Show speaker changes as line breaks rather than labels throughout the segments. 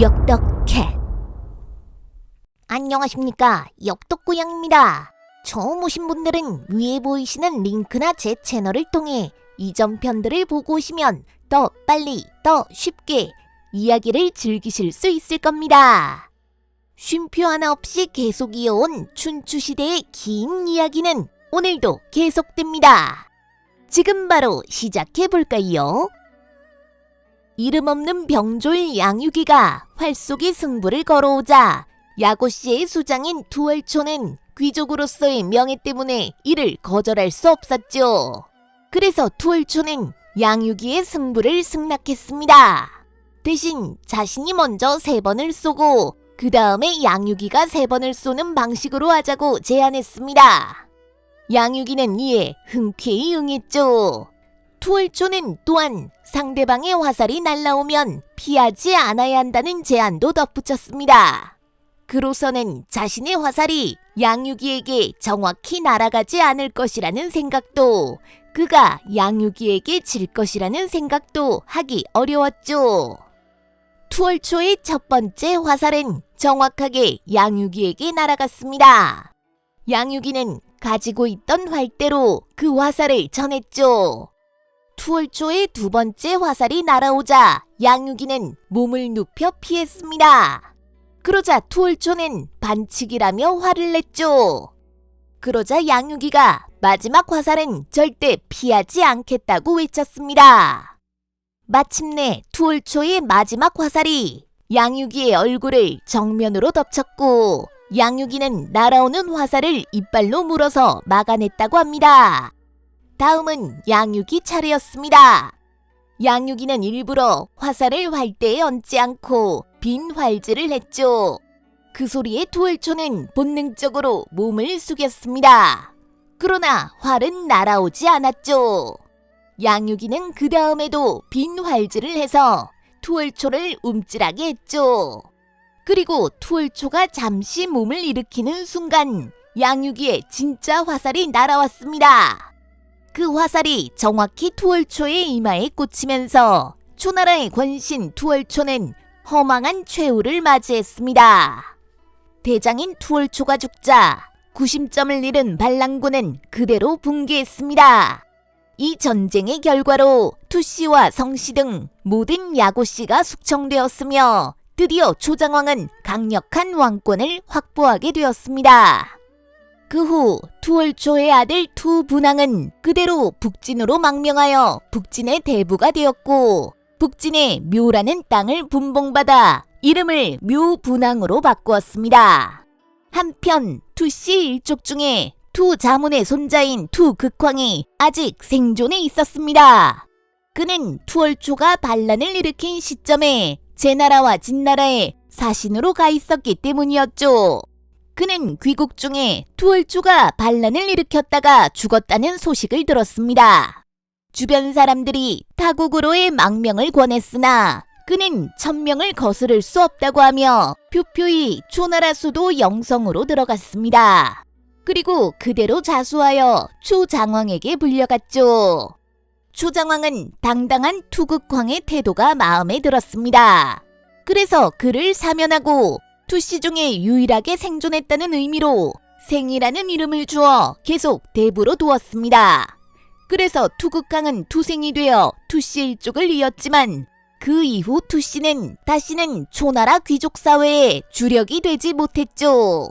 역덕캣 안녕하십니까. 역덕고양입니다. 처음 오신 분들은 위에 보이시는 링크나 제 채널을 통해 이전 편들을 보고 오시면 더 빨리 더 쉽게 이야기를 즐기실 수 있을 겁니다. 쉼표 하나 없이 계속 이어온 춘추시대의 긴 이야기는 오늘도 계속됩니다. 지금 바로 시작해볼까요? 이름 없는 병졸 양유기가 활 속의 승부를 걸어오자 야고 씨의 수장인 두월초는 귀족으로서의 명예 때문에 이를 거절할 수 없었죠. 그래서 두월초는 양유기의 승부를 승낙했습니다. 대신 자신이 먼저 세 번을 쏘고 그 다음에 양유기가 세 번을 쏘는 방식으로 하자고 제안했습니다. 양유기는 이에 흔쾌히 응했죠. 투월초는 또한 상대방의 화살이 날라오면 피하지 않아야 한다는 제안도 덧붙였습니다. 그로서는 자신의 화살이 양유기에게 정확히 날아가지 않을 것이라는 생각도 그가 양유기에게 질 것이라는 생각도 하기 어려웠죠. 투월초의 첫 번째 화살은 정확하게 양유기에게 날아갔습니다. 양유기는 가지고 있던 활대로 그 화살을 전했죠. 투월초의 두 번째 화살이 날아오자 양유기는 몸을 눕혀 피했습니다. 그러자 투월초는 반칙이라며 화를 냈죠. 그러자 양유기가 마지막 화살은 절대 피하지 않겠다고 외쳤습니다. 마침내 투월초의 마지막 화살이 양유기의 얼굴을 정면으로 덮쳤고 양유기는 날아오는 화살을 이빨로 물어서 막아냈다고 합니다. 다음은 양육이 차례였습니다. 양육이는 일부러 화살을 활대에 얹지 않고 빈 활질을 했죠. 그 소리에 투월초는 본능적으로 몸을 숙였습니다. 그러나 활은 날아오지 않았죠. 양육이는 그 다음에도 빈 활질을 해서 투월초를 움찔하게 했죠. 그리고 투월초가 잠시 몸을 일으키는 순간 양육이의 진짜 화살이 날아왔습니다. 그 화살이 정확히 투월초의 이마에 꽂히면서 초나라의 권신 투월초는 허망한 최후를 맞이했습니다. 대장인 투월초가 죽자 구심점을 잃은 반란군은 그대로 붕괴했습니다. 이 전쟁의 결과로 투씨와 성씨 등 모든 야고씨가 숙청되었으며 드디어 초장왕은 강력한 왕권을 확보하게 되었습니다. 그 후 투월초의 아들 투분왕은 그대로 북진으로 망명하여 북진의 대부가 되었고 북진의 묘라는 땅을 분봉받아 이름을 묘분왕으로 바꾸었습니다. 한편 투씨 일족 중에 투 자문의 손자인 투 극황이 아직 생존해 있었습니다. 그는 투월초가 반란을 일으킨 시점에 제나라와 진나라에 사신으로 가 있었기 때문이었죠. 그는 귀국 중에 투월초가 반란을 일으켰다가 죽었다는 소식을 들었습니다. 주변 사람들이 타국으로의 망명을 권했으나 그는 천명을 거스를 수 없다고 하며 표표히 초나라 수도 영성으로 들어갔습니다. 그리고 그대로 자수하여 초장왕에게 불려갔죠. 초장왕은 당당한 투극황의 태도가 마음에 들었습니다. 그래서 그를 사면하고 투씨 중에 유일하게 생존했다는 의미로 생이라는 이름을 주어 계속 대부로 두었습니다. 그래서 투극강은 투생이 되어 투씨 일족을 이었지만 그 이후 투씨는 다시는 초나라 귀족 사회에 주력이 되지 못했죠.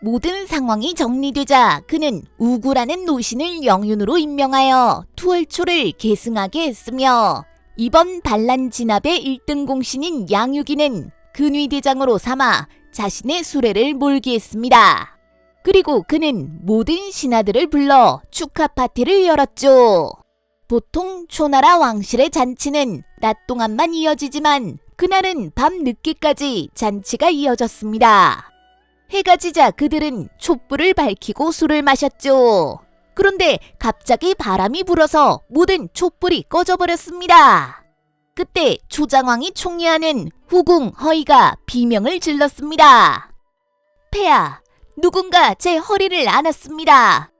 모든 상황이 정리되자 그는 우구라는 노신을 영윤으로 임명하여 투월초를 계승하게 했으며 이번 반란 진압의 1등 공신인 양유기는 근위대장으로 삼아 자신의 수레를 몰게 했습니다. 그리고 그는 모든 신하들을 불러 축하 파티를 열었죠. 보통 초나라 왕실의 잔치는 낮 동안만 이어지지만 그날은 밤 늦게까지 잔치가 이어졌습니다. 해가 지자 그들은 촛불을 밝히고 술을 마셨죠. 그런데 갑자기 바람이 불어서 모든 촛불이 꺼져버렸습니다. 그때 초장왕이 총리하는 후궁 허이가 비명을 질렀습니다. 폐하, 누군가 제 허리를 안았습니다.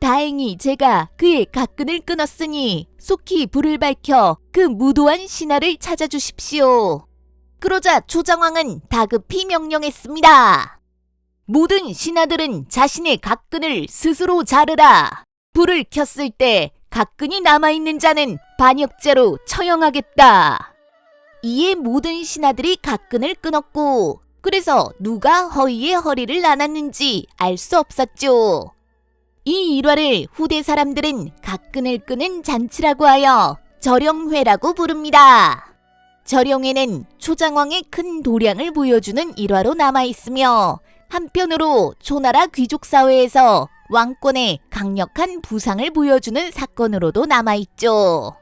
다행히 제가 그의 가끈을 끊었으니 속히 불을 밝혀 그 무도한 신하를 찾아주십시오. 그러자 조장왕은 다급히 명령했습니다. 모든 신하들은 자신의 각근을 스스로 자르라. 불을 켰을 때 각근이 남아있는 자는 반역죄로 처형하겠다. 이에 모든 신하들이 각근을 끊었고, 그래서 누가 허위의 허리를 나눴는지 알 수 없었죠. 이 일화를 후대 사람들은 각근을 끄는 잔치라고 하여 절영회라고 부릅니다. 절영회는 초장왕의 큰 도량을 보여주는 일화로 남아있으며 한편으로 초나라 귀족 사회에서 왕권의 강력한 부상을 보여주는 사건으로도 남아있죠.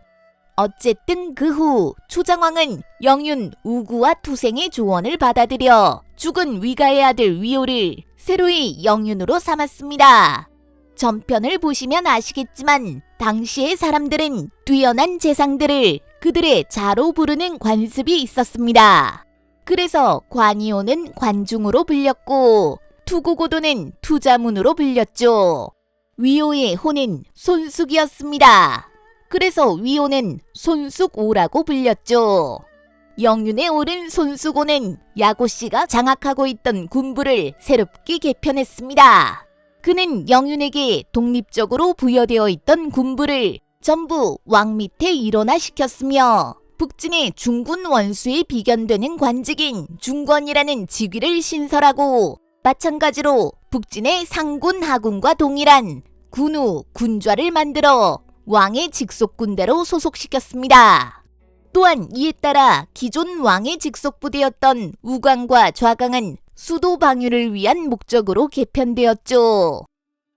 어쨌든 그 후 초장왕은 영윤 우구와 투생의 조언을 받아들여 죽은 위가의 아들 위오를 새로이 영윤으로 삼았습니다. 전편을 보시면 아시겠지만 당시의 사람들은 뛰어난 재상들을 그들의 자로 부르는 관습이 있었습니다. 그래서 관이오는 관중으로 불렸고 투고고도는 투자문으로 불렸죠. 위오의 호는 손숙이었습니다. 그래서 위오는 손숙오라고 불렸죠. 영윤에 오른 손수고는 야고 씨가 장악하고 있던 군부를 새롭게 개편했습니다. 그는 영윤에게 독립적으로 부여되어 있던 군부를 전부 왕 밑에 일원화시켰으며 북진의 중군 원수에 비견되는 관직인 중권이라는 직위를 신설하고 마찬가지로 북진의 상군 하군과 동일한 군우 군좌를 만들어 왕의 직속 군대로 소속시켰습니다. 또한 이에 따라 기존 왕의 직속 부대였던 우광과 좌강은 수도 방위를 위한 목적으로 개편되었죠.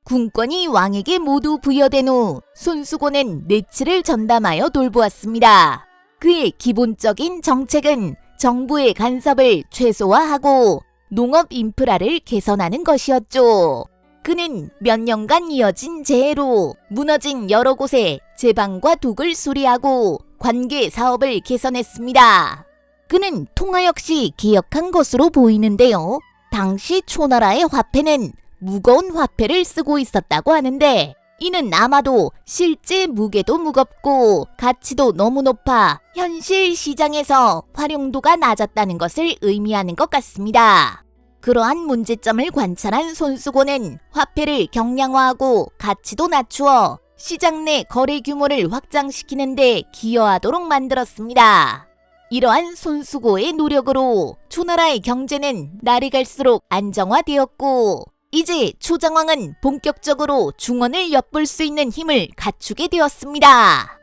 군권이 왕에게 모두 부여된 후 손수고는 내치를 전담하여 돌보았습니다. 그의 기본적인 정책은 정부의 간섭을 최소화하고 농업 인프라를 개선하는 것이었죠. 그는 몇 년간 이어진 재해로 무너진 여러 곳에 제방과 독을 수리하고 관계 사업을 개선했습니다. 그는 통화 역시 개혁한 것으로 보이는데요. 당시 초나라의 화폐는 무거운 화폐를 쓰고 있었다고 하는데 이는 아마도 실제 무게도 무겁고 가치도 너무 높아 현실 시장에서 활용도가 낮았다는 것을 의미하는 것 같습니다. 그러한 문제점을 관찰한 손수고는 화폐를 경량화하고 가치도 낮추어 시장 내 거래 규모를 확장시키는 데 기여하도록 만들었습니다. 이러한 손수고의 노력으로 초나라의 경제는 날이 갈수록 안정화되었고 이제 초장왕은 본격적으로 중원을 엿볼 수 있는 힘을 갖추게 되었습니다.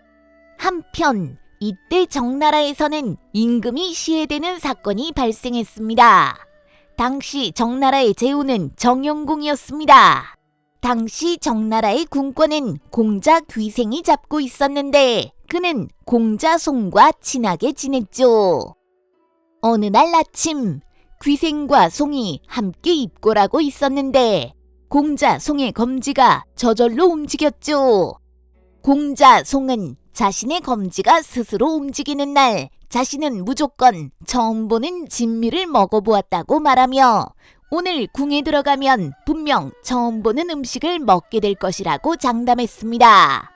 한편 이때 정나라에서는 임금이 시해되는 사건이 발생했습니다. 당시 정나라의 제후는 정영공이었습니다. 당시 정나라의 군권은 공자 귀생이 잡고 있었는데 그는 공자 송과 친하게 지냈죠. 어느 날 아침 귀생과 송이 함께 입고라고 있었는데 공자 송의 검지가 저절로 움직였죠. 공자 송은 자신의 검지가 스스로 움직이는 날 자신은 무조건 처음 보는 진미를 먹어보았다고 말하며 오늘 궁에 들어가면 분명 처음 보는 음식을 먹게 될 것이라고 장담했습니다.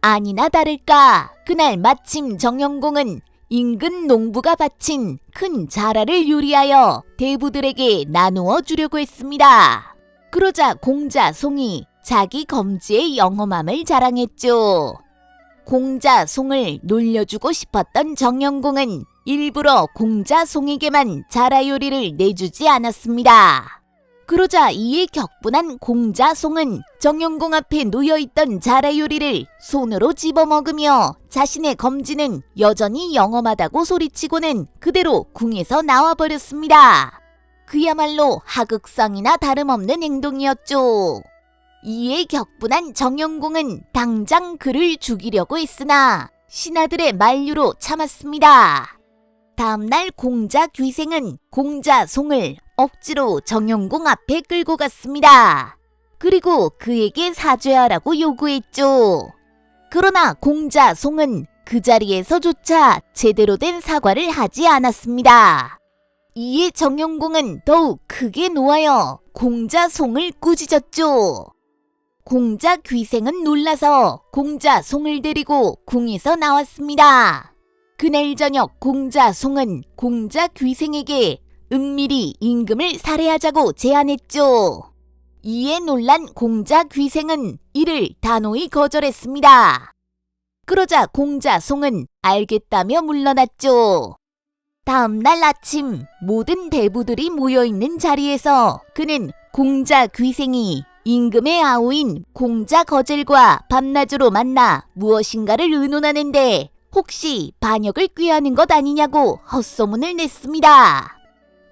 아니나 다를까 그날 마침 정영공은 인근 농부가 바친 큰 자라를 요리하여 대부들에게 나누어 주려고 했습니다. 그러자 공자 송이 자기 검지의 영험함을 자랑했죠. 공자 송을 놀려주고 싶었던 정영공은 일부러 공자 송에게만 자라 요리를 내주지 않았습니다. 그러자 이에 격분한 공자 송은 정영공 앞에 놓여있던 자라 요리를 손으로 집어먹으며 자신의 검지는 여전히 영험하다고 소리치고는 그대로 궁에서 나와버렸습니다. 그야말로 하극상이나 다름없는 행동이었죠. 이에 격분한 정영공은 당장 그를 죽이려고 했으나 신하들의 만류로 참았습니다. 다음날 공자 귀생은 공자 송을 억지로 정영공 앞에 끌고 갔습니다. 그리고 그에게 사죄하라고 요구했죠. 그러나 공자 송은 그 자리에서조차 제대로 된 사과를 하지 않았습니다. 이에 정영공은 더욱 크게 놓아여 공자 송을 꾸짖었죠. 공자 귀생은 놀라서 공자 송을 데리고 궁에서 나왔습니다. 그날 저녁 공자 송은 공자 귀생에게 은밀히 임금을 살해하자고 제안했죠. 이에 놀란 공자 귀생은 이를 단호히 거절했습니다. 그러자 공자 송은 알겠다며 물러났죠. 다음 날 아침 모든 대부들이 모여있는 자리에서 그는 공자 귀생이 임금의 아우인 공자 거젤과 밤낮으로 만나 무엇인가를 의논하는데 혹시 반역을 꾀하는 것 아니냐고 헛소문을 냈습니다.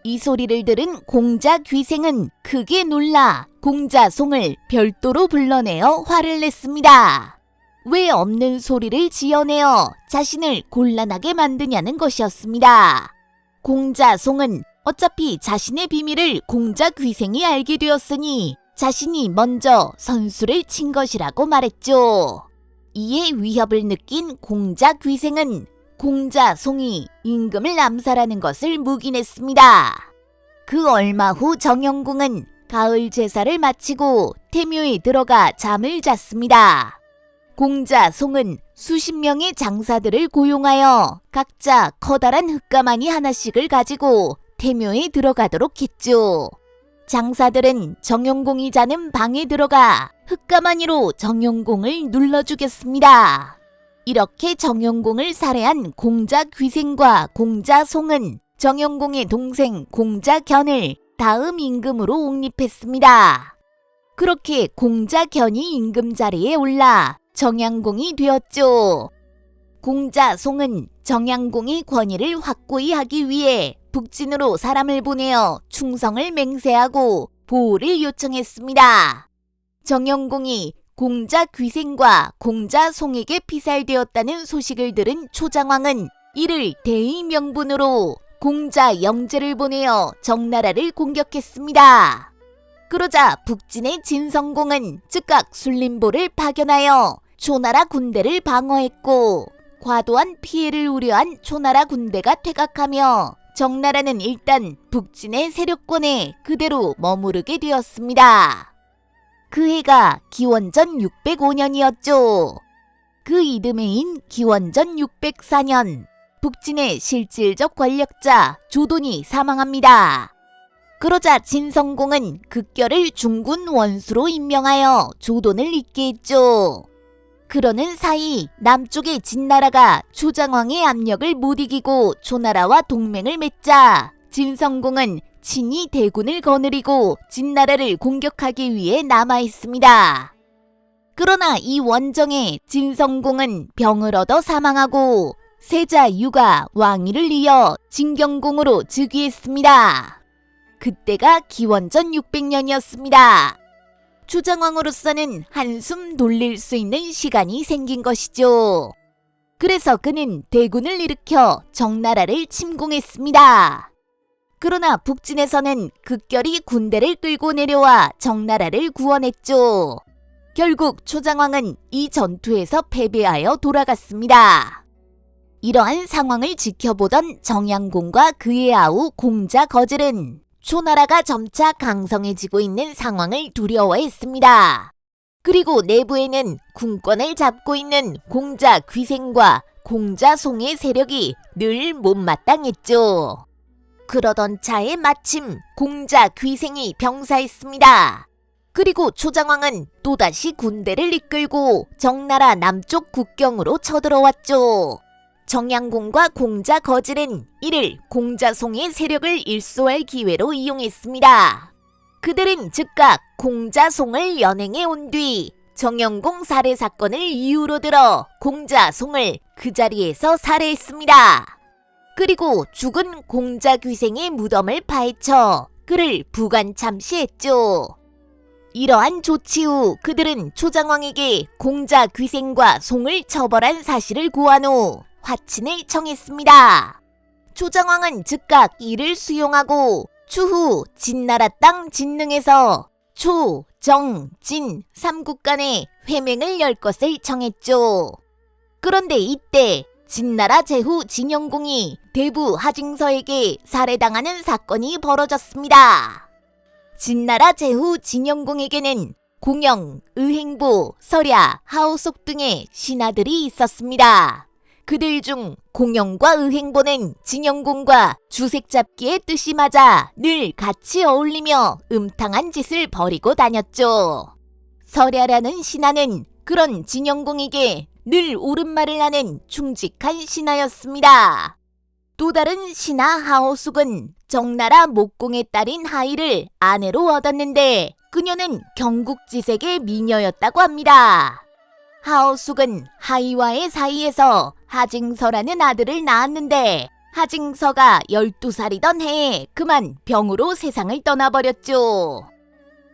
이 소리를 들은 공자 귀생은 크게 놀라 공자 송을 별도로 불러내어 화를 냈습니다. 왜 없는 소리를 지어내어 자신을 곤란하게 만드냐는 것이었습니다. 공자 송은 어차피 자신의 비밀을 공자 귀생이 알게 되었으니 자신이 먼저 선수를 친 것이라고 말했죠. 이에 위협을 느낀 공자 귀생은 공자 송이 임금을 암살하는 것을 묵인했습니다. 그 얼마 후 정영궁은 가을 제사를 마치고 태묘에 들어가 잠을 잤습니다. 공자 송은 수십 명의 장사들을 고용하여 각자 커다란 흙가마니 하나씩을 가지고 태묘에 들어가도록 했죠. 장사들은 정영공이 자는 방에 들어가 흙가마니로 정영공을 눌러주겠습니다. 이렇게 정영공을 살해한 공자 귀생과 공자 송은 정영공의 동생 공자 견을 다음 임금으로 옹립했습니다. 그렇게 공자 견이 임금 자리에 올라 정양공이 되었죠. 공자 송은 정양공의 권위를 확고히 하기 위해 북진으로 사람을 보내어 충성을 맹세하고 보호를 요청했습니다. 정영공이 공자 귀생과 공자 송에게 피살되었다는 소식을 들은 초장왕은 이를 대의 명분으로 공자 영제를 보내어 정나라를 공격했습니다. 그러자 북진의 진성공은 즉각 순림보를 파견하여 초나라 군대를 방어했고 과도한 피해를 우려한 초나라 군대가 퇴각하며 정나라는 일단 북진의 세력권에 그대로 머무르게 되었습니다. 그 해가 기원전 605년이었죠. 그 이듬해인 기원전 604년 북진의 실질적 권력자 조돈이 사망합니다. 그러자 진성공은 극결을 중군 원수로 임명하여 조돈을 잇게 했죠. 그러는 사이 남쪽의 진나라가 초장왕의 압력을 못 이기고 초나라와 동맹을 맺자 진성공은 친히 대군을 거느리고 진나라를 공격하기 위해 남아 있습니다. 그러나 이 원정에 진성공은 병을 얻어 사망하고 세자 유가 왕위를 이어 진경공으로 즉위했습니다. 그때가 기원전 600년이었습니다. 추장왕으로서는 한숨 돌릴 수 있는 시간이 생긴 것이죠. 그래서 그는 대군을 일으켜 정나라를 침공했습니다. 그러나 북진에서는 극결이 군대를 끌고 내려와 정나라를 구원했죠. 결국 초장왕은 이 전투에서 패배하여 돌아갔습니다. 이러한 상황을 지켜보던 정양공과 그의 아우 공자 거질은 초나라가 점차 강성해지고 있는 상황을 두려워했습니다. 그리고 내부에는 군권을 잡고 있는 공자 귀생과 공자 송의 세력이 늘 못마땅했죠. 그러던 차에 마침 공자 귀생이 병사했습니다. 그리고 초장왕은 또다시 군대를 이끌고 정나라 남쪽 국경으로 쳐들어왔죠. 정양공과 공자 거질은 이를 공자송의 세력을 일소할 기회로 이용했습니다. 그들은 즉각 공자송을 연행해 온 뒤 정영공 살해 사건을 이유로 들어 공자송을 그 자리에서 살해했습니다. 그리고 죽은 공자 귀생의 무덤을 파헤쳐 그를 부관 참시했죠. 이러한 조치 후 그들은 초장왕에게 공자 귀생과 송을 처벌한 사실을 고한 후 화친을 청했습니다. 조정왕은 즉각 이를 수용하고 추후 진나라 땅 진능에서 초, 정, 진 삼국 간의 회맹을 열 것을 청했죠. 그런데 이때 진나라 제후 진영공이 대부 하징서에게 살해당하는 사건이 벌어졌습니다. 진나라 제후 진영공에게는 공영, 의행보, 설야, 하오속 등의 신하들이 있었습니다. 그들 중 공영과 의행보는 진영공과 주색 잡기의 뜻이 맞아 늘 같이 어울리며 음탕한 짓을 벌이고 다녔죠. 설야라는 신하는 그런 진영공에게 늘 옳은 말을 하는 충직한 신하였습니다. 또 다른 신하 하오숙은 정나라 목공의 딸인 하이를 아내로 얻었는데 그녀는 경국지색의 미녀였다고 합니다. 하오숙은 하이와의 사이에서 하징서라는 아들을 낳았는데 하징서가 12살이던 해에 그만 병으로 세상을 떠나버렸죠.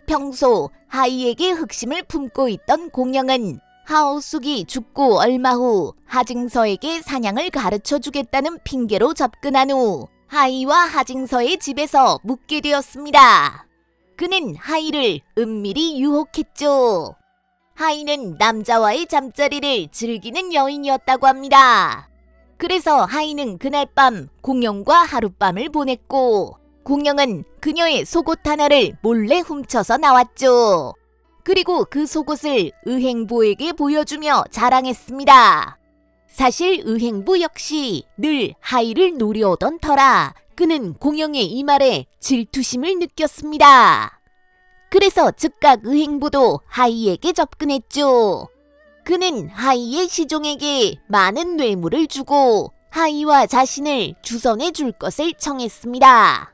평소 하이에게 흑심을 품고 있던 공영은 하오숙이 죽고 얼마 후 하징서에게 사냥을 가르쳐 주겠다는 핑계로 접근한 후 하이와 하징서의 집에서 묵게 되었습니다. 그는 하이를 은밀히 유혹했죠. 하이는 남자와의 잠자리를 즐기는 여인이었다고 합니다. 그래서 하이는 그날 밤 공영과 하룻밤을 보냈고 공영은 그녀의 속옷 하나를 몰래 훔쳐서 나왔죠. 그리고 그 속옷을 의행부에게 보여주며 자랑했습니다. 사실 의행부 역시 늘 하이를 노려오던 터라 그는 공영의 이 말에 질투심을 느꼈습니다. 그래서 즉각 의행부도 하이에게 접근했죠. 그는 하이의 시종에게 많은 뇌물을 주고 하이와 자신을 주선해 줄 것을 청했습니다.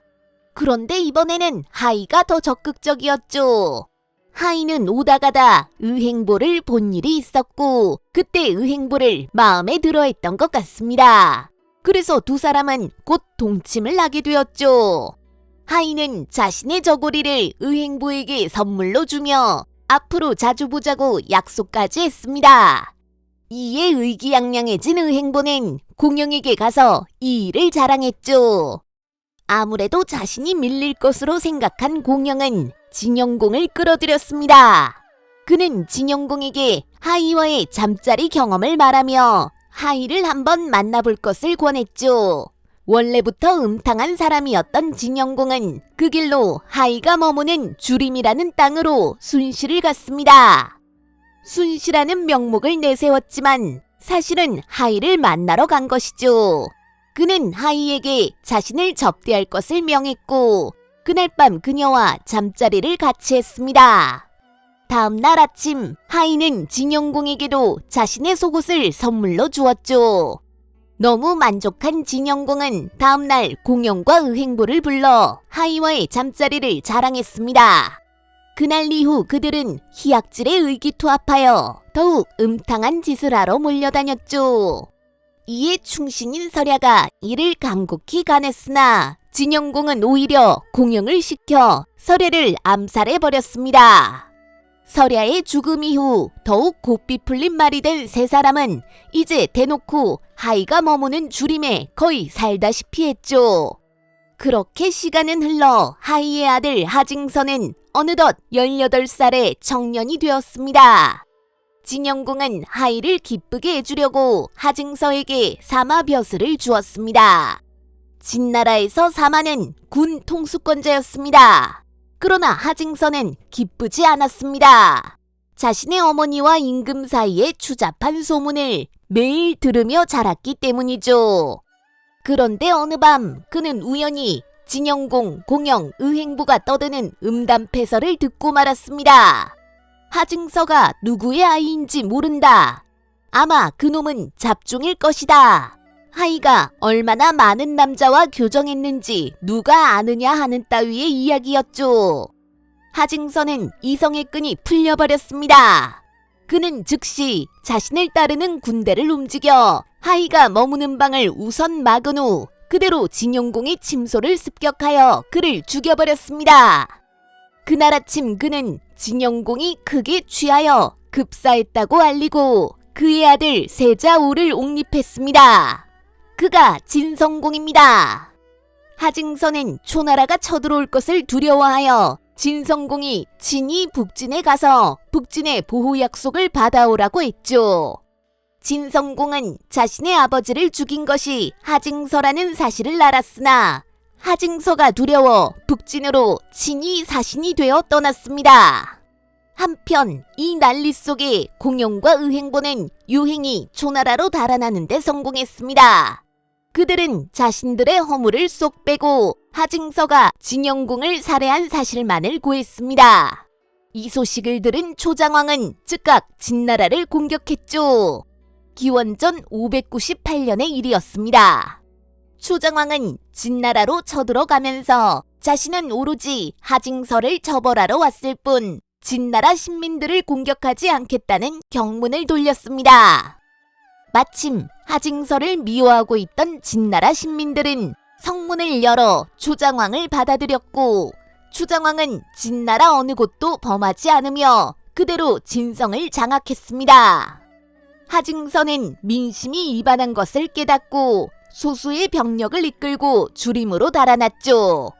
그런데 이번에는 하이가 더 적극적이었죠. 하이는 오다 가다 의행보를 본 일이 있었고 그때 의행보를 마음에 들어 했던 것 같습니다. 그래서 두 사람은 곧 동침을 하게 되었죠. 하이는 자신의 저고리를 의행보에게 선물로 주며 앞으로 자주 보자고 약속까지 했습니다. 이에 의기양양해진 의행보는 공영에게 가서 이 일을 자랑했죠. 아무래도 자신이 밀릴 것으로 생각한 공영은 진영공을 끌어들였습니다. 그는 진영공에게 하이와의 잠자리 경험을 말하며 하이를 한번 만나볼 것을 권했죠. 원래부터 음탕한 사람이었던 진영공은 그 길로 하이가 머무는 주림이라는 땅으로 순실을 갔습니다. 순실하는 명목을 내세웠지만 사실은 하이를 만나러 간 것이죠. 그는 하이에게 자신을 접대할 것을 명했고 그날 밤 그녀와 잠자리를 같이 했습니다. 다음 날 아침 하이는 진영공에게도 자신의 속옷을 선물로 주었죠. 너무 만족한 진영공은 다음날 공영과 의행부를 불러 하이와의 잠자리를 자랑했습니다. 그날 이후 그들은 희약질에 의기투합하여 더욱 음탕한 짓을 하러 몰려다녔죠. 이에 충신인 설야가 이를 간곡히 간했으나 진영공은 오히려 공영을 시켜 설야를 암살해 버렸습니다. 설야의 죽음 이후 더욱 곱비 풀린 말이 된 세 사람은 이제 대놓고 하이가 머무는 주림에 거의 살다시피 했죠. 그렇게 시간은 흘러 하이의 아들 하징선은 어느덧 18살의 청년이 되었습니다. 진영공은 하이를 기쁘게 해주려고 하징서에게 사마벼슬을 주었습니다. 진나라에서 사마는 군 통수권자였습니다. 그러나 하징선은 기쁘지 않았습니다. 자신의 어머니와 임금 사이에 추잡한 소문을 매일 들으며 자랐기 때문이죠. 그런데 어느 밤 그는 우연히 진영공, 공영, 의행부가 떠드는 음담패설을 듣고 말았습니다. 하징서가 누구의 아이인지 모른다. 아마 그놈은 잡종일 것이다. 하이가 얼마나 많은 남자와 교정했는지 누가 아느냐 하는 따위의 이야기였죠. 하징서는 이성의 끈이 풀려버렸습니다. 그는 즉시 자신을 따르는 군대를 움직여 하이가 머무는 방을 우선 막은 후 그대로 진영공의 침소를 습격하여 그를 죽여버렸습니다. 그날 아침 그는 진영공이 크게 취하여 급사했다고 알리고 그의 아들 세자우를 옹립했습니다. 그가 진성공입니다. 하징서는 초나라가 쳐들어올 것을 두려워하여 진성공이 진이 북진에 가서 북진의 보호 약속을 받아오라고 했죠. 진성공은 자신의 아버지를 죽인 것이 하징서라는 사실을 알았으나 하징서가 두려워 북진으로 진이 사신이 되어 떠났습니다. 한편 이 난리 속에 공영과 의행보는 유행이 초나라로 달아나는 데 성공했습니다. 그들은 자신들의 허물을 쏙 빼고 하징서가 진영궁을 살해한 사실만을 고했습니다. 이 소식을 들은 초장왕은 즉각 진나라를 공격했죠. 기원전 598년의 일이었습니다. 초장왕은 진나라로 쳐들어가면서 자신은 오로지 하징서를 처벌하러 왔을 뿐 진나라 신민들을 공격하지 않겠다는 경문을 돌렸습니다. 마침 하징서를 미워하고 있던 진나라 신민들은 성문을 열어 초장왕을 받아들였고 초장왕은 진나라 어느 곳도 범하지 않으며 그대로 진성을 장악했습니다. 하징서는 민심이 이반한 것을 깨닫고 소수의 병력을 이끌고 주림으로 달아났죠.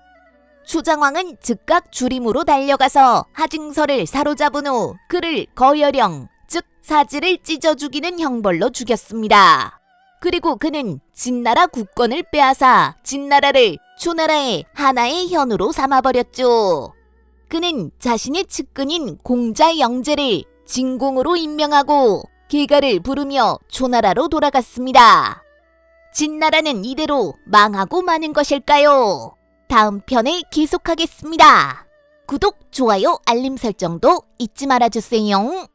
초장왕은 즉각 주림으로 달려가서 하징서를 사로잡은 후 그를 거열령, 즉 사지를 찢어 죽이는 형벌로 죽였습니다. 그리고 그는 진나라 국권을 빼앗아 진나라를 초나라의 하나의 현으로 삼아버렸죠. 그는 자신의 측근인 공자 영제를 진공으로 임명하고 개가를 부르며 초나라로 돌아갔습니다. 진나라는 이대로 망하고 마는 것일까요? 다음 편에 계속하겠습니다. 구독, 좋아요, 알림 설정도 잊지 말아주세요.